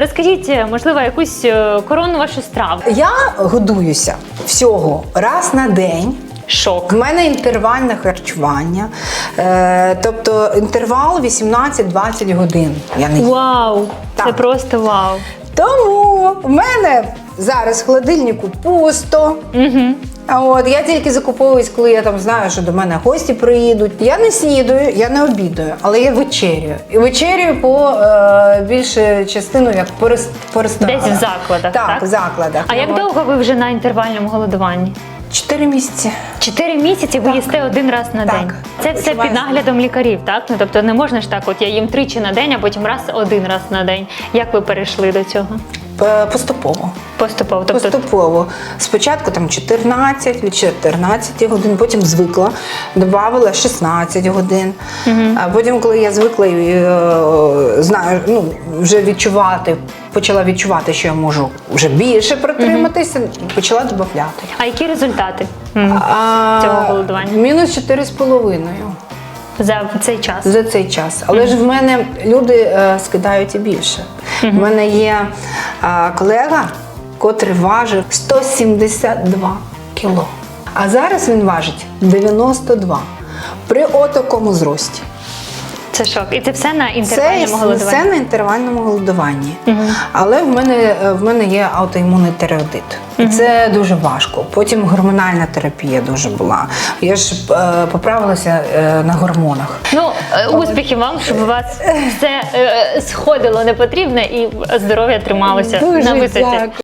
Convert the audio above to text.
Розкажіть, можливо, якусь е, коронну вашу страву. Я годуюся всього раз на день. Шок. В мене інтервальне харчування, е, тобто інтервал 18-20 годин. Я не їм. Вау! Це просто вау. Тому в мене зараз в холодильнику пусто. Угу. А от я тільки закуповуюсь, коли я там знаю, що до мене гості приїдуть. Я не снідаю, я не обідаю, але я вечерюю. І вечерюю по е, більше частину як по, рес- по ресторанах. Десь в закладах, Так, так? в закладах. А як От. довго ви вже на інтервальному голодуванні? Чотири місяці. Чотири місяці ви їсте один раз на Так. день. Це все Почуваю під наглядом лікарів, так? Ну тобто не можна ж так, от я їм тричі на день, а потім раз один раз на день. Як ви перейшли до цього? Е, Поступово. Поступово. Тобто Поступово. Спочатку там 14, від 14 годин, потім звикла, додавала 16 годин. А потім, коли я звикла і е, знаю, ну, вже відчувати, почала відчувати, що я можу вже більше протриматися, почала додати. а які результати А, цього голодування Мінус 4,5 за цей час? за цей час. Але ж в мене люди е, скидають і більше. У мене є е, колега, котрий важив 172 кіло. А зараз він важить 92 при отакому зрості. Це шок. І це все на інтервальному все голодуванні? на інтервальному голодуванні. Але в мене, е, в мене є аутоімунний тиреотит. І це дуже важко. Потім гормональна терапія дуже була. Я ж е, поправилася е, на гормонах. Ну, е, успіхів вам, щоб у вас все е, сходило непотрібне і здоров'я трималося на висоті. дякую.